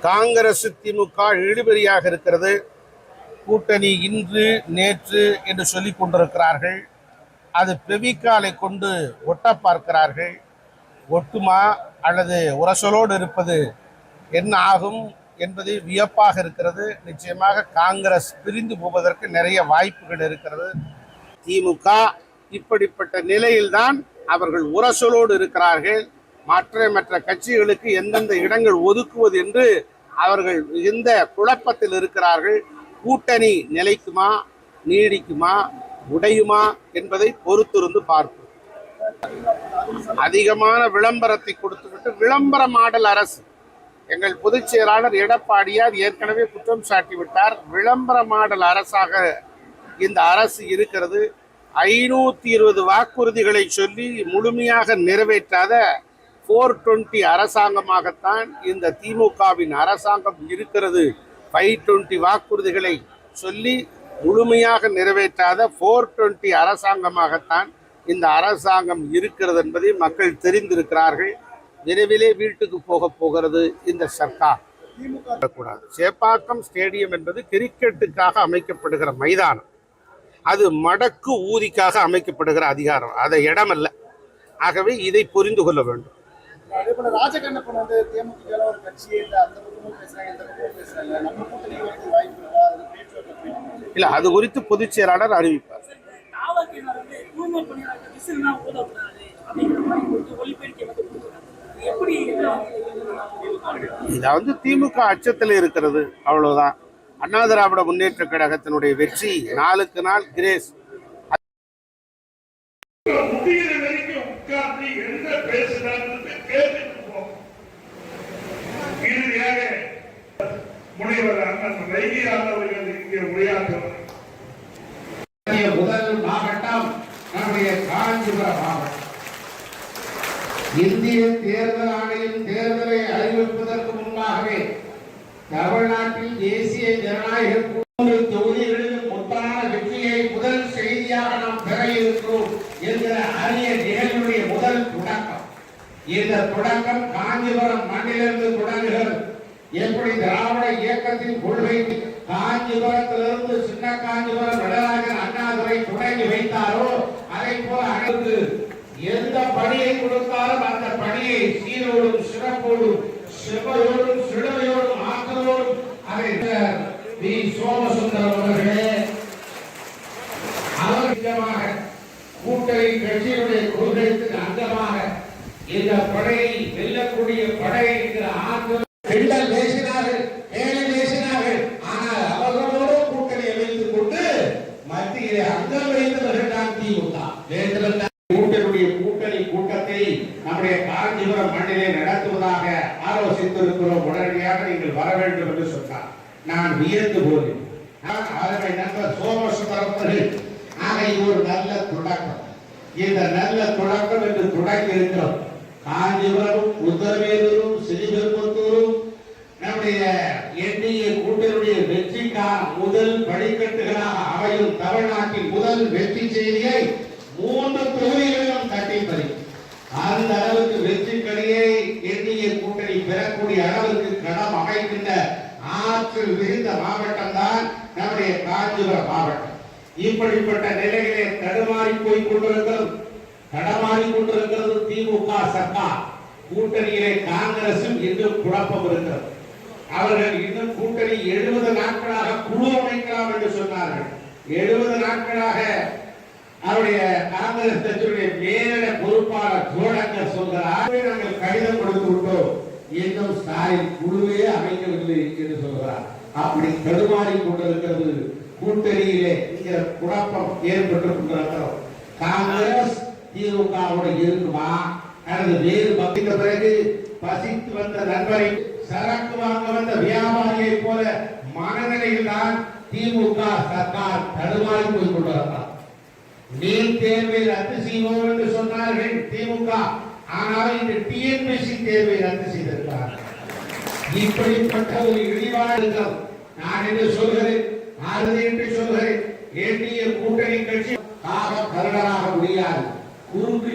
காங்கிரஸ் திமுக இழுபறியாக இருக்கிறது. கூட்டணி இன்று நேற்று என்று சொல்லி கொண்டிருக்கிறார்கள். அது பெவிக்காலை கொண்டு ஒட்ட பார்க்கிறார்கள். ஒட்டுமா அல்லது உரசலோடு இருப்பது என்ன ஆகும் என்பது வியப்பாக இருக்கிறது. நிச்சயமாக காங்கிரஸ் பிரிந்து போவதற்கு நிறைய வாய்ப்புகள் இருக்கிறது. திமுக இப்படிப்பட்ட நிலையில்தான் அவர்கள் உரசலோடு இருக்கிறார்கள். மற்ற மற்ற கட்சிகளுக்கு எந்தெந்த இடங்கள் ஒதுக்குவது என்று அவர்கள் இந்த குழப்பத்தில் இருக்கிறார்கள். கூட்டணி நிலைக்குமா நீடிக்குமா உடையுமா என்பதை பொறுத்திருந்து பார்ப்போம். அதிகமான விளம்பரத்தை கொடுத்துவிட்டு விளம்பர மாடல் அரசு. எங்கள் பொதுச் செயலாளர் எடப்பாடியார் ஏற்கனவே குற்றம் சாட்டிவிட்டார். விளம்பர மாடல் அரசாக இந்த அரசு இருக்கிறது. ஐநூற்றி இருபது வாக்குறுதிகளை சொல்லி முழுமையாக நிறைவேற்றாத ஃபோர் டுவெண்ட்டி அரசாங்கமாகத்தான் இந்த திமுகவின் அரசாங்கம் இருக்கிறது. ஃபைவ் டுவெண்ட்டி வாக்குறுதிகளை சொல்லி முழுமையாக நிறைவேற்றாத ஃபோர் டுவெண்ட்டி அரசாங்கமாகத்தான் இந்த அரசாங்கம் இருக்கிறது என்பதை மக்கள் தெரிந்திருக்கிறார்கள். விரைவிலே வீட்டுக்கு போக போகிறது இந்த சர்க்கார். கூடாது சேப்பாக்கம் ஸ்டேடியம் என்பது கிரிக்கெட்டுக்காக அமைக்கப்படுகிற மைதானம். அது மடக்கு ஊதிக்காக அமைக்கப்படுகிற அதிகாரம். அதை இடமல்ல. ஆகவே இதை புரிந்து கொள்ள வேண்டும். அதே போல ராஜகண்ணப்பன் வந்து தேமுதிக ஒரு கட்சியே இல்ல அந்த பக்கமும் பேசுறாங்க இந்த பக்கமும் பேசுறாங்க. நம்ம கூட்டணி வரது வாய்ப்பு இருக்கா? அது. இல்லை அது குறித்து பொதுச் செயலாளர் அறிவிப்பார். வந்து வந்து இது எப்படி இதை வந்து திமுக அச்சத்தில் இருக்கிறது அவ்வளவுதான். அண்ணா திராவிட முன்னேற்ற கழகத்தினுடைய வெற்றி நாளுக்கு நாள் கிரேஸ். உட்கார்ந்து என்ன பேசுறாங்க கேட்டுட்டு போகும் இறுதியாக முனைவர் அண்ணன் வைகியார் அவர்கள் இங்கே உரையாற்றுவார். முதல் மாவட்டம் நம்முடைய காஞ்சிபுரம் மாவட்டம். இந்திய தேர்தல் ஆணையம் தேர்தலை அறிவிப்பதற்கு முன்பாகவே தமிழ்நாட்டில் தேசிய ஜனநாயக கூட்டணி தொகுதிகளிலும் முத்தான வெற்றியை முதல் செய்தியாக நாம் பெற இருக்கிறோம் என்கிற அரிய நிகழ்வுடைய முதல் தொடக்கம் இந்த தொடக்கம் காஞ்சிபுரம் மண்ணிலிருந்து தொடங்குகிறது. எப்படி திராவிட இயக்கத்தின் கொள்கை காஞ்சிபுரத்திலிருந்து சின்ன காஞ்சிபுரம் நடராஜன் அண்ணாதுரை தொடங்கி வைத்தாரோ அதை போல அடுத்து எந்த பணியை கொடுத்தாலும் அந்த பணியை சீரோடும் சிறப்போடும் செவ்வையோடும் சிறுமையோடும் ஆற்றலோடும் அதை வி. சோமசுந்தரம் அவர்களே அவர் கூட்டணி கட்சியினுடைய கொள்கைக்கு அங்கமாக இந்த படையை வெல்லக்கூடிய படை என்கிற ஆற்றல் பெண்கள் பேசினார்கள் ஏழை பேசினார்கள். ஆனால் அவர்களோடு கூட்டணி அமைத்துக் கொண்டு மத்தியிலே அங்கம் வைத்தவர்கள் தான் திமுக. வேண்டுமென்றால் கூட்டணியுடைய கூட்டணி கூட்டத்தை நம்முடைய காஞ்சிபுரம் மண்ணிலே நடத்துவதாக ஆலோசித்திருக்கிறோம். உடனடியாக நீங்கள் வர வேண்டும் என்று சொன்னார். நான் வியந்து நான் அதனை நண்பர் சோமசுந்தரம் அவர்கள் ஆக ஒரு நல்ல தொடக்கம். இந்த நல்ல தொடக்கம் என்று தொடங்கி இருக்கிறோம் காஞ்சிபுரம் உத்தரவேலூரும் ஸ்ரீபெரும்புத்தூரும் நம்முடைய என்டிஏ கூட்டணியுடைய வெற்றிக்கான முதல் படிக்கட்டுகளாக அமையும் தமிழ்நாட்டின் முதல் வெற்றி செய்தியை மூன்று தொகுதிகளிலும் தட்டி பறி அந்த அளவுக்கு வெற்றி கடையை என்டிஏ கூட்டணி பெறக்கூடிய அளவுக்கு களம் அமைக்கின்ற ஆற்றல் மிகுந்த மாவட்டம் தான் நம்முடைய காஞ்சிபுரம் மாவட்டம். இப்படிப்பட்ட நிலையிலே தடுமாறி போய் கொண்டிருக்கிறது தடமாறி கொண்டிருக்கிறது திமுக சர்க்கார். கூட்டணியிலே காங்கிரசும் இன்னும் குழப்பம் இருக்கிறது. அவர்கள் இன்னும் கூட்டணி எழுபது நாட்களாக குழு அமைக்கலாம் என்று சொன்னார்கள். எழுபது நாட்களாக அவருடைய காங்கிரஸ் கட்சியுடைய மேலிட பொறுப்பாளர் ஜோடங்கர் சொல்கிறார் நாங்கள் கடிதம் கொடுத்து விட்டோம் இன்னும் ஸ்டாலின் குழுவே அமைக்கவில்லை என்று சொல்கிறார். அப்படி தடுமாறி கொண்டிருக்கிறது கூட்டணியிலே இங்க குழப்பம் ஏற்பட்டு கொண்டிருக்கிறோம் காங்கிரஸ் திமுகவோட இருக்குமா? அல்லது வேறு பக்தித்த பிறகு பசித்து வந்த நண்பரை சரக்கு வாங்க வந்த வியாபாரியை போல மனநிலையில் தான் திமுக சர்க்கார் தடுமாறி போய் கொண்டு கொண்டிருக்கிறார் நீட் தேர்வை ரத்து செய்வோம் என்று சொன்னார்கள் திமுக. ஆனால் இந்த டிஎன்பிசி தேர்வை ரத்து செய்திருக்கிறார்கள். இப்படிப்பட்ட ஒரு இழிவாளர்கள் நான் என்று சொல்கிறேன் ஆறுதல் என்று சொல்கிறேன் என்டிஏ கூட்டணி கட்சி காக கருடராக முடியாது. குறுக்கு